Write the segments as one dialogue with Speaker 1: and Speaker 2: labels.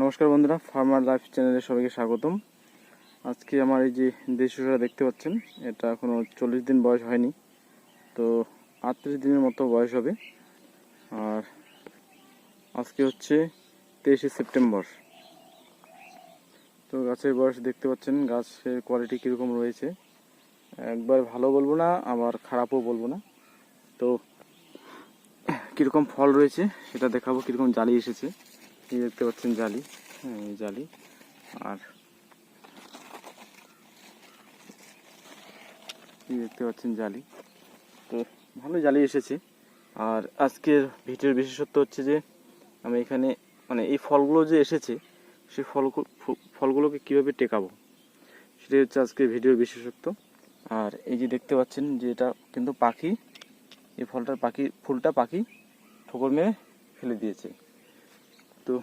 Speaker 1: নমস্কার বন্ধুরা farmer life চ্যানেলে সবাইকে স্বাগতম। আজকে আমার এই যে দেশি শসা দেখতে পাচ্ছেন, এটা এখনও চল্লিশ দিন বয়স হয়নি, তো আটত্রিশ দিনের মতো বয়স হবে। আর আজকে হচ্ছে তেইশে সেপ্টেম্বর। তো গাছের বয়স দেখতে পাচ্ছেন, গাছের কোয়ালিটি কীরকম রয়েছে। একবার ভালো বলব না, আবার খারাপও বলব না। তো কীরকম ফল রয়েছে, সেটা দেখাবো, কীরকম জ্বালিয়ে এসেছে। এই দেখতে পাচ্ছেন জালি। হ্যাঁ এই জালি। আর দেখতে পাচ্ছেন জালি। তো ভালো জালি এসেছে। আর আজকের ভিডিওর বিশেষত্ব হচ্ছে যে, আমি এখানে মানে এই ফলগুলো যে এসেছে, সেই ফল ফলগুলোকে কীভাবে টেকাবো, সেটাই হচ্ছে আজকের ভিডিওর বিশেষত্ব। আর এই যে দেখতে পাচ্ছেন যে এটা কিন্তু পাখি, এই ফলটার পাখি, ফুলটা পাখি ঠোকর মেরে ফেলে দিয়েছে। তো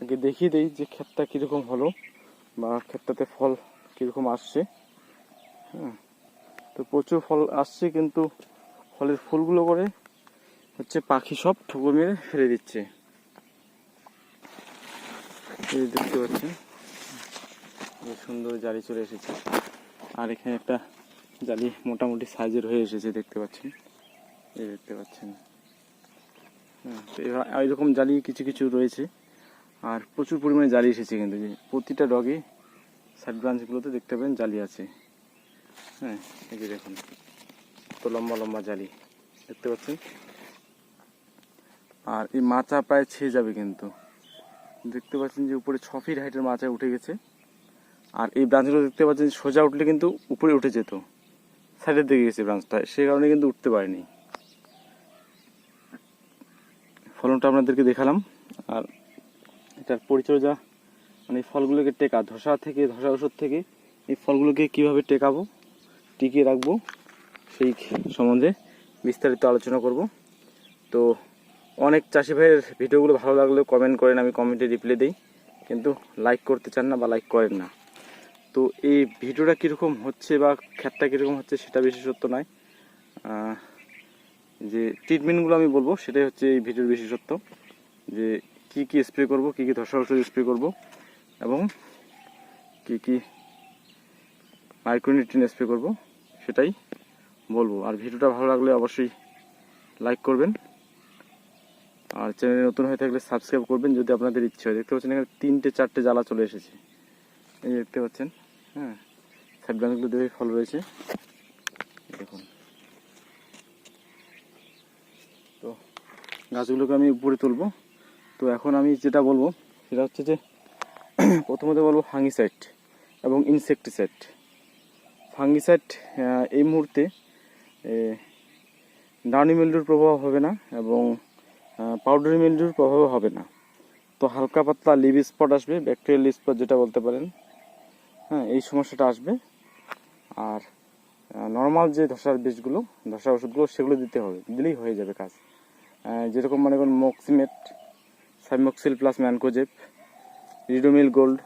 Speaker 1: আগে দেখিয়ে দিই যে ক্ষেতটা কীরকম হলো বা ক্ষেতটাতে ফল কীরকম আসছে। হ্যাঁ তো প্রচুর ফল আসছে কিন্তু ফলের ফুলগুলো করে হচ্ছে পাখি সব ঠুকো মেরে ফেলে দিচ্ছে। দেখতে পাচ্ছেন সুন্দর জালি চলে এসেছে। আর এখানে একটা জালি মোটামুটি সাইজের হয়ে এসেছে, দেখতে পাচ্ছেন। এই দেখতে পাচ্ছেন। এরকম জালি কিছু কিছু রয়েছে। আর প্রচুর পরিমাণে জালি এসেছে কিন্তু। যে প্রতিটা ডগে সাইড ব্রাঞ্চগুলোতে দেখতে পাবেন জালি আছে। হ্যাঁ এই যে দেখুন তো লম্বা লম্বা জালি। দেখতে পাচ্ছেন? আর এই মাচা প্রায় ছেয়ে যাবে কিন্তু। দেখতে পাচ্ছেন যে উপরে ছ ফিট হাইটের মাচা উঠে গেছে। আর এই ব্রাঞ্চগুলো দেখতে পাচ্ছেন সোজা উঠলে কিন্তু উপরে উঠে যেত। সাইডের দিকে গেছে ব্রাঞ্চটা সে কারণে কিন্তু উঠতে পারেনি। ফলনটা আপনাদেরকে দেখালাম। আর এটার পরিচর্যা মানে ফলগুলোকে টেকা, ধসা থেকে, ধসা ওষুধ থেকে এই ফলগুলোকে কীভাবে টেকাবো, টিকিয়ে রাখব, সেই সম্বন্ধে বিস্তারিত আলোচনা করব। তো অনেক চাষি ভাইয়ের ভিডিওগুলো ভালো লাগলে কমেন্ট করেন, আমি কমেন্টে রিপ্লাই দিই। কিন্তু লাইক করতে চান না বা লাইক করেন না। তো এই ভিডিওটা কীরকম হচ্ছে বা খ্যাতটা কীরকম হচ্ছে সেটা বিশেষত্ব নয়। যে ট্রিটমেন্টগুলো আমি বলব, সেটাই হচ্ছে এই ভিডিওর বিশেষত্ব যে কি কি স্প্রে করব, কি কি ধসা ওষুধ স্প্রে করব, এবং কি কি মাইক্রোনিউট্রিন স্প্রে করব, সেটাই বলব। আর ভিডিওটা ভালো লাগলে অবশ্যই লাইক করবেন। আর চ্যানেলে নতুন হয়ে থাকলে সাবস্ক্রাইব করবেন, যদি আপনাদের ইচ্ছে হয়। দেখতে পাচ্ছেন এখানে তিনটে, চারটে জ্বালা চলে এসেছে। এই দেখতে পাচ্ছেন হ্যাঁ সাইড ব্রাঞ্চগুলো দেখে ফল রয়েছে। দেখুন। গাছগুলোকে আমি উপরে তুলবো। তো এখন আমি যেটা বলব, সেটা হচ্ছে যে, প্রথমত বলব ফাঙ্গিসাইড এবং ইনসেকটিসাইড ফাঙ্গিসাইড এই মুহূর্তে ডাউনি মিল্ডুর প্রভাব হবে না এবং পাউডারি মিল্ডুর প্রভাব হবে না। তো হালকা পাতলা লিভ স্পট আসবে ব্যাকটেরিয়াল স্পট যেটা বলতে পারেন। হ্যাঁ এই সমস্যাটা আসবে। আর নর্মাল যে ধসার বীজগুলো ধসা ওষুধগুলো, সেগুলো দিতে হবে। দিলেই হয়ে যাবে কাজ। যেরকম মনে করুন Moximate, Cymoxil plus mancozeb Ridomil Gold,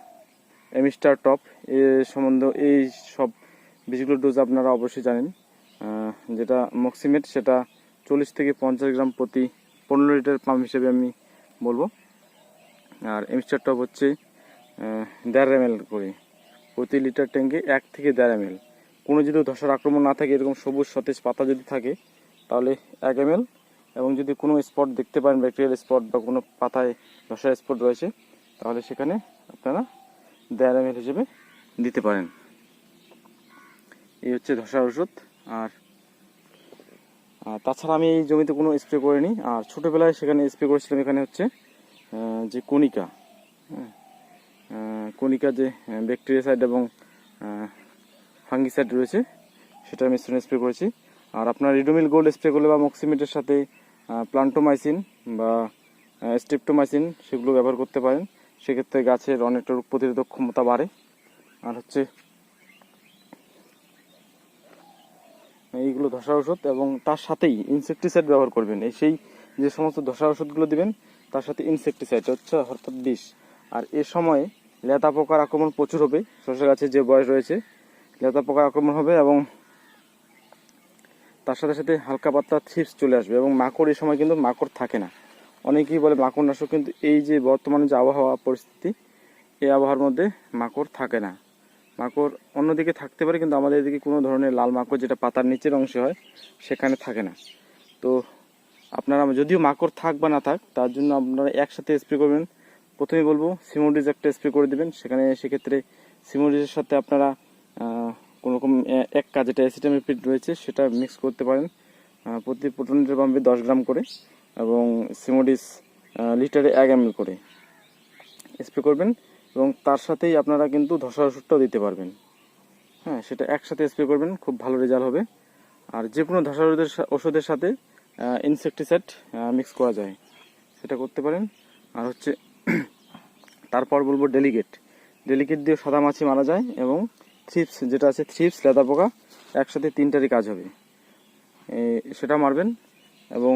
Speaker 1: Amistar Top, এ সম্বন্ধে এই সব বীজগুলোর ডোজ আপনারা অবশ্যই জানেন। যেটা মক্সিমেট, সেটা চল্লিশ থেকে পঞ্চাশ গ্রাম প্রতি পনেরো লিটার পাম্প হিসেবে আমি বলব। আর এমিস্টার টপ হচ্ছে দেড় এম করে প্রতি লিটার ট্যাঙ্কে এক থেকে দেড় এম কোনো যদি ধসার আক্রমণ না থাকে, এরকম সবুজ সতেজ পাতা যদি থাকে, তাহলে এক এম এবং যদি কোনো স্পট দেখতে পারেন ব্যাকটেরিয়াল স্পট বা কোনো পাতায় ধসার স্পট রয়েছে, তাহলে সেখানে আপনারা এম হিসেবে দিতে পারেন। এই হচ্ছে ধসার ওষুধ। আর তাছাড়া আমি এই জমিতে কোনো স্প্রে করিনি। আর ছোটোবেলায় সেখানে স্প্রে করেছিলাম, এখানে হচ্ছে যে কণিকা। হ্যাঁ কণিকা যে ব্যাকটেরিয়াসাইড এবং ফাঙ্গিসাইড রয়েছে, সেটা মিশ্রণ স্প্রে করেছি। আর আপনার রিডোমিল গোল্ড স্প্রে করলে বা মক্সিমিটের সাথে প্লান্টোমাইসিন বা স্টেপটোমাইসিন সেগুলো ব্যবহার করতে পারেন। সেক্ষেত্রে গাছের অনেকটা রোগ প্রতিরোধক ক্ষমতা বাড়ে। আর হচ্ছে এইগুলো ধসা ওষুধ এবং তার সাথেই ইনসেকটিসাইড ব্যবহার করবেন। এই সেই যে সমস্ত ধসা ওষুধগুলো দিবেন, তার সাথে ইনসেকটিসাইড হচ্ছে অর্থাৎ বিষ। আর এ সময়ে লেতা পোকার আক্রমণ প্রচুর হবে। শসা গাছের যে বয়স রয়েছে লেতা পোকার আক্রমণ হবে এবং তার সাথে সাথে হালকা পাতলা থিপস চলে আসবে এবং মাকড় এই সময় কিন্তু মাকড় থাকে না। অনেকেই বলে মাকড় নাশক কিন্তু এই যে বর্তমানে যে আবহাওয়া পরিস্থিতি এই আবহাওয়ার মধ্যে মাকড় থাকে না। মাকড় অন্যদিকে থাকতে পারে কিন্তু আমাদের এদিকে কোনো ধরনের লাল মাকড় যেটা পাতার নিচের অংশে হয়, সেখানে থাকে না। তো আপনারা যদিও মাকড় থাক বা না থাক, তার জন্য আপনারা একসাথে স্প্রে করবেন। প্রথমেই বলব, সিমোডিজ একটা স্প্রে করে দেবেন। সেখানে সেক্ষেত্রে সিমোডিজের সাথে আপনারা আহ, কোনো রকম এক কাজ যেটা অ্যাসিটামিপিড রয়েছে সেটা মিক্স করতে পারেন। প্রতি পনেরো পাম্পে দশ গ্রাম করে এবং সিমোডিস লিটারে এক এম করে স্প্রে করবেন এবং তার সাথেই আপনারা কিন্তু ধসা ওষুধটাও দিতে পারবেন। হ্যাঁ সেটা একসাথে স্প্রে করবেন খুব ভালো রেজাল্ট হবে। আর যে কোনো ধসা ওষুধের ওষুধের সাথে ইনসেকটিসাইড মিক্স করা যায়। সেটা করতে পারেন। আর হচ্ছে তারপর বলব ডেলিগেট ডেলিগেট দিয়ে সাদা মাছি মারা যায় এবং থ্রিপস যেটা আছে থ্রিপস লেদা পোকা, একসাথে তিনটারই কাজ হবে। সেটা মারবেন এবং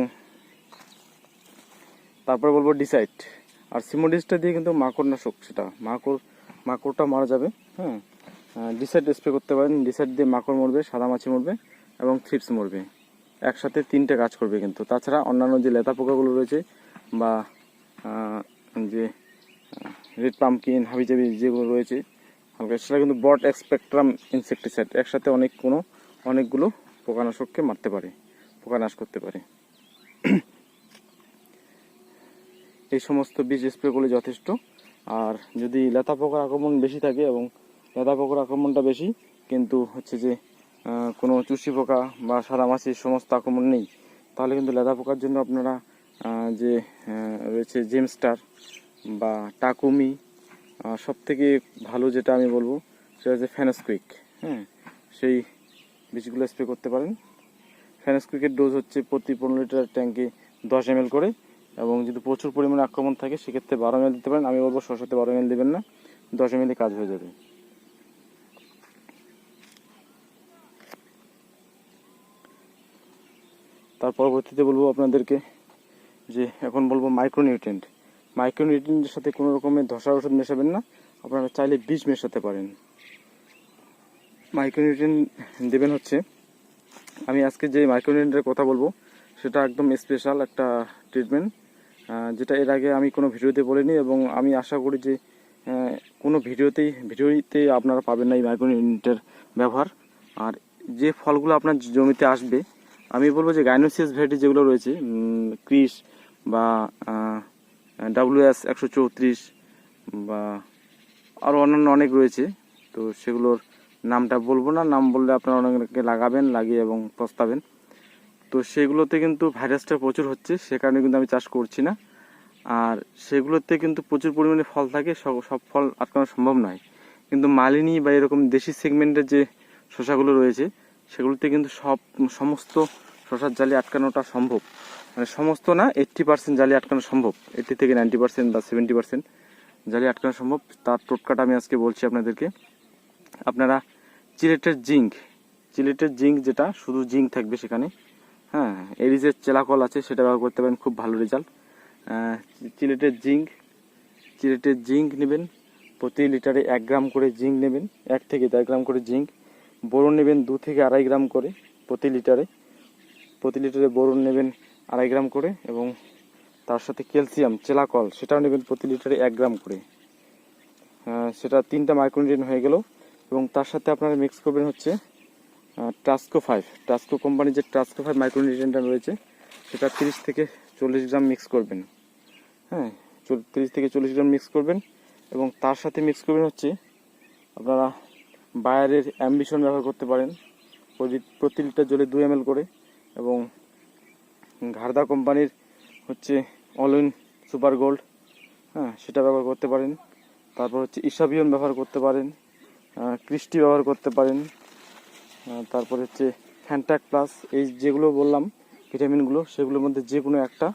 Speaker 1: তারপরে বলব ডিসাইড আর সিমোডিসটা দিয়ে কিন্তু মাকড় নাশক সেটা, মাকড়, মাকড়টা মারা যাবে হ্যাঁ? ডিসাইড স্প্রে করতে পারেন ডিসাইড দিয়ে মাকড় মরবে, সাদা মাছি মরবে এবং থ্রিপস মরবে। একসাথে তিনটে কাজ করবে কিন্তু। তাছাড়া অন্যান্য যে লেতা পোকাগুলো রয়েছে বা যে রেড পাম্পকিন হাবিজাবি যেগুলো রয়েছে হালকা সেটা কিন্তু বট এক্সপেক্ট্রাম ইনসেকটিসাইড একসাথে অনেক কোনো, অনেকগুলো পোকানাশককে মারতে পারে, পোকানাশ করতে পারে। এই সমস্ত বীজ স্প্রে করলে যথেষ্ট। আর যদি লেতা পোকার আক্রমণ বেশি থাকে এবং লেতা পোকার আক্রমণটা বেশি, কিন্তু হচ্ছে যে কোনো চুষি পোকা বা সাদা মাছির সমস্ত আক্রমণ নেই, তাহলে কিন্তু লেদা পোকার জন্য আপনারা যে রয়েছে জেমস্টার বা টাকুমি সব থেকে ভালো যেটা আমি বলব, সেটা হচ্ছে ফ্যানাসকুইক হ্যাঁ? সেই বীজগুলো স্প্রে করতে পারেন। ফ্যানাসকুইকের ডোজ হচ্ছে প্রতি পনেরো লিটার ট্যাঙ্কে দশ এম করে, এবং যদি প্রচুর পরিমাণে আক্রমণ থাকে, সেক্ষেত্রে বারো এম দিতে পারেন। আমি বলব শসাতে বারো এম দেবেন না, দশ এম কাজ হয়ে যাবে। তার পরবর্তীতে বলব আপনাদেরকে যে, এখন বলব মাইক্রোনিউট্রেন্ট মাইক্রোনিউট্রেন্টের সাথে কোনো রকমের ধসা ওষুধ মেশাবেন না। আপনারা চাইলে বীজ মেশাতে পারেন। মাইক্রোনিউট্রেন্ট দেবেন হচ্ছে, আমি আজকে যে মাইক্রোনিউট্রেন্টের কথা বলব, সেটা একদম স্পেশাল একটা ট্রিটমেন্ট যেটা এর আগে আমি কোনো ভিডিওতে বলিনি এবং আমি আশা করি যে কোনো ভিডিওতেই, ভিডিওতে আপনারা পাবেন না এই মাইক্রোনিউট্রেন্টের ব্যবহার। আর যে ফলগুলো আপনার জমিতে আসবে, আমি বলব যে গাইনোসিয়াস ভ্যারাইটি যেগুলো রয়েছে ক্রিস বা ডাব্লিউএস একশো চৌত্রিশ বা আরও অন্যান্য অনেক রয়েছে। তো সেগুলোর নামটা বলব না, নাম বললে আপনারা অনেকে লাগাবেন, লাগিয়ে এবং পস্তাবেন তো সেগুলোতে কিন্তু ভাইরাসটা প্রচুর হচ্ছে, সে কারণে কিন্তু আমি চাষ করছি না। আর সেগুলোতে কিন্তু প্রচুর পরিমাণে ফল থাকে, সব সব ফল আটকানো সম্ভব নয়। কিন্তু মালিনী বা এরকম দেশি সেগমেন্টের যে শশাগুলো রয়েছে, সেগুলোতে কিন্তু সব, সমস্ত শশার জালি আটকানোটা সম্ভব। মানে সমস্ত না এইট্টি পার্সেন্ট জালি আটকানো সম্ভব। এইট্টি থেকে নাইনটি পার্সেন্ট বা সেভেন্টি পার্সেন্ট জালি আটকানো সম্ভব। তার টোটকাটা আমি আজকে বলছি আপনাদেরকে। আপনারা চিলেটের জিঙ্ক চিলেটের জিঙ্ক যেটা, শুধু জিঙ্ক থাকবে সেখানে। হ্যাঁ এরিজের চেলাকল আছে, সেটা ব্যবহার করতে পারেন, খুব ভালো রেজাল্ট চিলেটের জিঙ্ক চিলেটের জিঙ্ক নেবেন, প্রতি লিটারে এক গ্রাম করে জিঙ্ক নেবেন, এক থেকে দেড় গ্রাম করে জিঙ্ক। বোরন নেবেন দু থেকে আড়াই গ্রাম করে প্রতি লিটারে। প্রতি লিটারে বোরন নেবেন আড়াই গ্রাম করে এবং তার সাথে ক্যালসিয়াম চেলাকল সেটাও নেবেন প্রতি লিটারে এক গ্রাম করে। আহ, সেটা তিনটা মাইক্রোনিউট্রিয়েন্ট হয়ে গেল এবং তার সাথে আপনারা মিক্স করবেন হচ্ছে ট্রাস্কো ফাইভ ট্রাস্কো কোম্পানির যে ট্রাস্কো ফাইভ মাইক্রোনিউট্রিয়েন্টটা রয়েছে সেটা তিরিশ থেকে চল্লিশ গ্রাম মিক্স করবেন। হ্যাঁ তিরিশ থেকে চল্লিশ গ্রাম মিক্স করবেন এবং তার সাথে মিক্স করবেন হচ্ছে আপনারা বায়ারের অ্যাম্বিশন ব্যবহার করতে পারেন। প্রতি- প্রতি লিটার জলে দু এম করে এবং ঘারদা কোম্পানির হচ্ছে অল ইন সুপার গোল্ড হ্যাঁ সেটা ব্যবহার করতে পারেন। তারপর হচ্ছে ইসাবিয়ন ব্যবহার করতে পারেন ক্রিস্টি ব্যবহার করতে পারেন তারপর হচ্ছে ফ্যান্টাক প্লাস এই যেগুলো বললাম ভিটামিনগুলো সেগুলোর মধ্যে যে কোনো একটা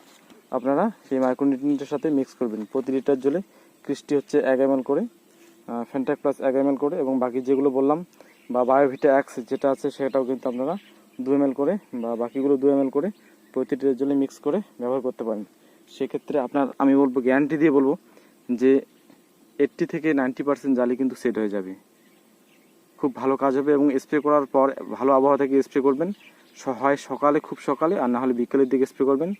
Speaker 1: আপনারা সেই মাইক্রোনিউট্রিয়েন্টের সাথে মিক্স করবেন। প্রতি লিটার জলে ক্রিস্টি হচ্ছে এক এম করে ফ্যান্টাক প্লাস এক এম করে এবং বাকি যেগুলো বললাম, বা বায়োভিটা এক্স যেটা আছে সেটাও কিন্তু আপনারা দু এম করে বা বাকিগুলো দু এম করে প্রতি লিটার জলে মিক্স করে ব্যবহার করতে পারেন। সেক্ষেত্রে আপনার, আমি বলব গ্যারান্টি দিয়ে বলব যে এইট্টি থেকে নাইনটি পার্সেন্ট জালি কিন্তু সেট হয়ে যাবে। খুব ভালো কাজ হবে এবং স্প্রে করার পর ভালো আবহাওয়া থেকে স্প্রে করবেন। হয় সকালে, খুব সকালে, আর না হলে বিকেলের দিকে স্প্রে করবেন।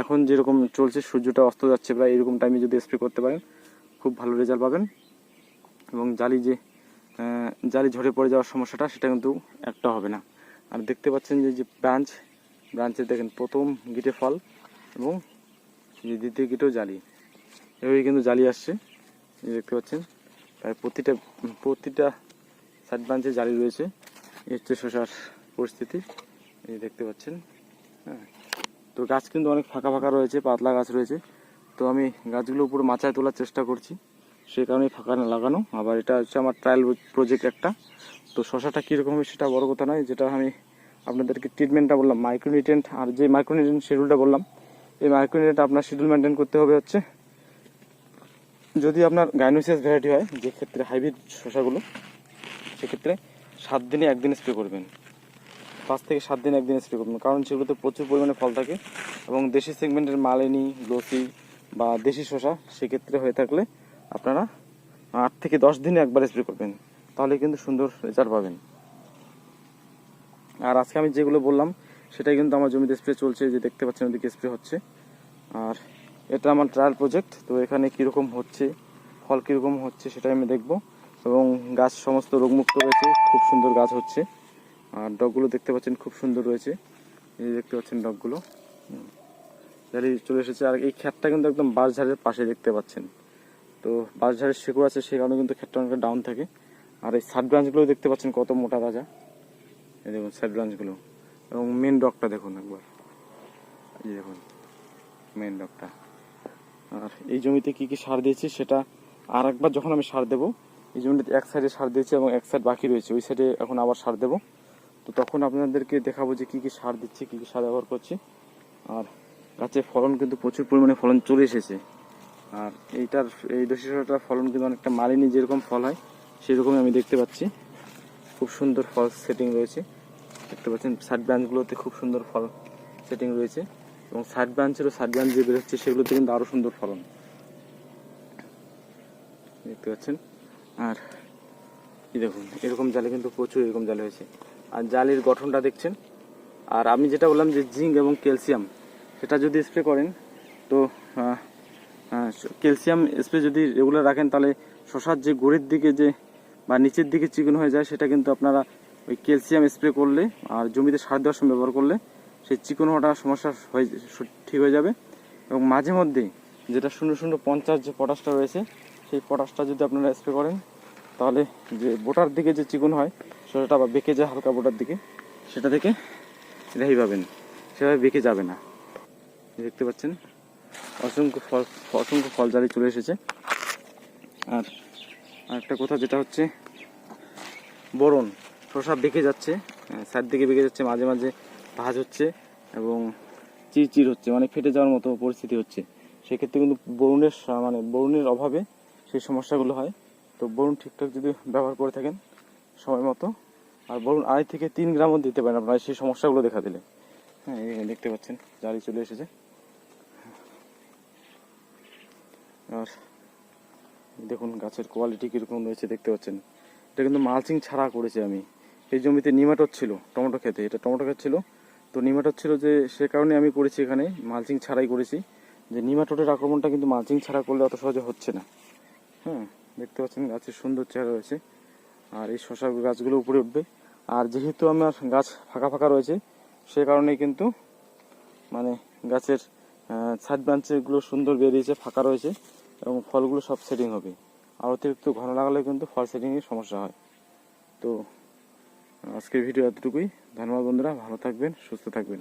Speaker 1: এখন যেরকম চলছে, সূর্যটা অস্ত যাচ্ছে প্রায় এরকম টাইমে যদি স্প্রে করতে পারেন, খুব ভালো রেজাল্ট পাবেন। এবং জালি যে জালি ঝরে পড়ে যাওয়ার সমস্যাটা, সেটা কিন্তু একটা হবে না। আর দেখতে পাচ্ছেন যে যে ব্রাঞ্চ ব্রাঞ্চে দেখেন প্রথম গিটে ফল এবং দ্বিতীয় গিটেও জালি। এভাবে কিন্তু জালি আসছে দেখতে পাচ্ছেন। প্রায় প্রতিটা প্রতিটা সাইড ব্রাঞ্চে জালি রয়েছে, এই হচ্ছে শশার পরিস্থিতি, এই দেখতে পাচ্ছেন। হ্যাঁ তো গাছ কিন্তু অনেক ফাঁকা ফাঁকা রয়েছে, পাতলা গাছ রয়েছে। তো আমি গাছগুলো উপরে মাচায় তোলার চেষ্টা করছি, সে কারণে ফাঁকা না লাগানো। আবার এটা হচ্ছে আমার ট্রায়াল প্রজেক্ট একটা। তো শশাটা কীরকম হবে সেটা বড় কথা নয়, যেটা আমি আপনাদেরকে ট্রিটমেন্টটা বললাম মাইক্রোনিউট্রেন্ট আর যে মাইক্রোনিউট্রেন্ট শিডিউলটা বললাম, এই মাইক্রোনিউট্রেন্ট আপনার শিডিউল মেনটেন করতে হবে হচ্ছে যদি আপনার গাইনোসিয়াস ভ্যারাইটি হয়, যে ক্ষেত্রে হাইব্রিড শশাগুলো সেক্ষেত্রে সাত দিনে একদিন স্প্রে করবেন। পাঁচ থেকে সাত দিন একদিন স্প্রে করবেন। কারণ সেগুলোতে প্রচুর পরিমাণে ফল থাকে এবং দেশি সেগমেন্টের মালেনি লসি বা দেশি শশা সেক্ষেত্রে হয়ে থাকলে আপনারা আট থেকে দশ দিনে একবার স্প্রে করবেন। তাহলে কিন্তু সুন্দর রেজাল্ট পাবেন। আর আজকে আমি যেগুলো বললাম, সেটাই কিন্তু আমার জমিতে স্প্রে চলছে যে দেখতে পাচ্ছেন ওদিকে স্প্রে হচ্ছে। আর এটা আমার ট্রায়াল প্রজেক্ট তো এখানে কীরকম হচ্ছে, ফল কীরকম হচ্ছে সেটাই আমি দেখব। এবং গাছ সমস্ত রোগমুক্ত রয়েছে, খুব সুন্দর গাছ হচ্ছে। আর ডগগুলো দেখতে পাচ্ছেন খুব সুন্দর রয়েছে। এই দেখতে পাচ্ছেন ডগগুলো। জালি চলে এসেছে, আর এই ক্ষেতটা কিন্তু একদম বাঁশঝাড়ের পাশে দেখতে পাচ্ছেন। তো বাঁশঝাড়ের শেকড় আছে সে কারণে কিন্তু ক্ষেতটা অনেকটা ডাউন থাকে। আর এই সাইড ব্রাঞ্চগুলো দেখতে পাচ্ছেন কত মোটা তাজা। দেখুন সাইড ব্রাঞ্চগুলো এবং মেন ডগটা দেখুন একবার। এই দেখুন মেন ডগটা আর এই জমিতে কি কি সার দিয়েছি সেটা আর একবার যখন আমি সার দেবো, এই জমিতে এক সাইডে সার দিয়েছি এবং এক সাইড বাকি রয়েছে। ওই সাইডে এখন আবার সার দেবো। তো তখন আপনাদেরকে দেখাবো যে কি কি সার দিচ্ছি, কি কি সার ব্যবহার করছি। আর গাছের ফলন কিন্তু প্রচুর পরিমাণে ফলন চলে এসেছে। আর এইটার, এই দশিটার ফলন কিন্তু অনেকটা মালিনী যেরকম ফল হয়, সেরকমই আমি দেখতে পাচ্ছি। খুব সুন্দর ফল সেটিং রয়েছে। দেখতে পাচ্ছেন সাইড ব্রাঞ্চগুলোতে খুব সুন্দর ফল সেটিং রয়েছে এবং সাইড ব্রাঞ্চেরও সাইড ব্রাঞ্চ যে বেরোচ্ছে সেগুলোতে কিন্তু আরও সুন্দর ফলন। দেখতে পাচ্ছেন? আর এই দেখুন, এরকম জালে কিন্তু প্রচুর এরকম জালে হয়েছে। আর জালের গঠনটা দেখছেন? আর আমি যেটা বললাম যে জিঙ্ক এবং ক্যালসিয়াম, সেটা যদি স্প্রে করেন, তো ক্যালসিয়াম স্প্রে যদি রেগুলার রাখেন, তাহলে শশার যে গোড়ের দিকে যে বা নিচের দিকে চিকন হয়ে যায়, সেটা কিন্তু আপনারা ওই ক্যালসিয়াম স্প্রে করলে আর জমিতে সার দেওয়ার সময় ব্যবহার করলে সেই চিকন হওয়াটা সমস্যা হয়ে ঠিক হয়ে যাবে। এবং মাঝে মধ্যে যেটা শূন্য শূন্য পঞ্চাশ যে পটাশটা রয়েছে, সেই পটাশটা যদি আপনারা স্প্রে করেন, তাহলে যে বোটার দিকে যে চিকন হয়, সেটা বা বেঁকে যায় হালকা বোটার দিকে। সেটা থেকে রেহাই পাবেন। সেভাবে বেঁকে যাবে না। দেখতে পাচ্ছেন? অসংখ্য ফল অসংখ্য ফল জারি চলে এসেছে। আর আরেকটা কথা, যেটা হচ্ছে বরণ শসা বেঁকে যাচ্ছে সাইড দিকে বেঁকে যাচ্ছে, মাঝে মাঝে ভাজ হচ্ছে এবং চিরচির হচ্ছে মানে ফেটে যাওয়ার মতো পরিস্থিতি হচ্ছে। সেক্ষেত্রে কিন্তু বরুণের মানে বরুণের অভাবে সেই সমস্যাগুলো হয়। তো বরুণ ঠিকঠাক যদি ব্যবহার করে থাকেন সময় মতো, আর বরুণ আড়াই থেকে তিন গ্রামও দিতে পারেন আপনারা সেই সমস্যাগুলো দেখা দিলে। হ্যাঁ দেখতে পাচ্ছেন জারি চলে এসেছে। আর দেখুন গাছের কোয়ালিটি কীরকম রয়েছে, দেখতে পাচ্ছেন। এটা কিন্তু মালচিং ছাড়া করেছি আমি। এই জমিতে নিমাটোর ছিল, টমেটো খেতে। এটা টমেটো ক্ষেত ছিল। তো নিমাটোর ছিল যে, সে কারণে আমি করেছি এখানে, মালচিং ছাড়াই করেছি। যে নিমাটোরের আক্রমণটা কিন্তু মালচিং ছাড়া করলে অত সহজে হচ্ছে না। হ্যাঁ দেখতে পাচ্ছেন, গাছের সুন্দর চেহারা রয়েছে। আর এই শশা গাছগুলো উপরে উঠবে। আর যেহেতু আমার গাছ ফাঁকা ফাঁকা রয়েছে, সে কারণেই কিন্তু মানে গাছের সাইড ব্রাঞ্চেগুলো সুন্দর বেরিয়েছে, ফাঁকা রয়েছে এবং ফলগুলো সব সেটিং হবে। আর অতিরিক্ত ঘন লাগালে কিন্তু ফল সেটিংয়ের সমস্যা হয়। তো আজকের ভিডিও এতটুকুই। ধন্যবাদ বন্ধুরা ভালো থাকবেন সুস্থ থাকবেন।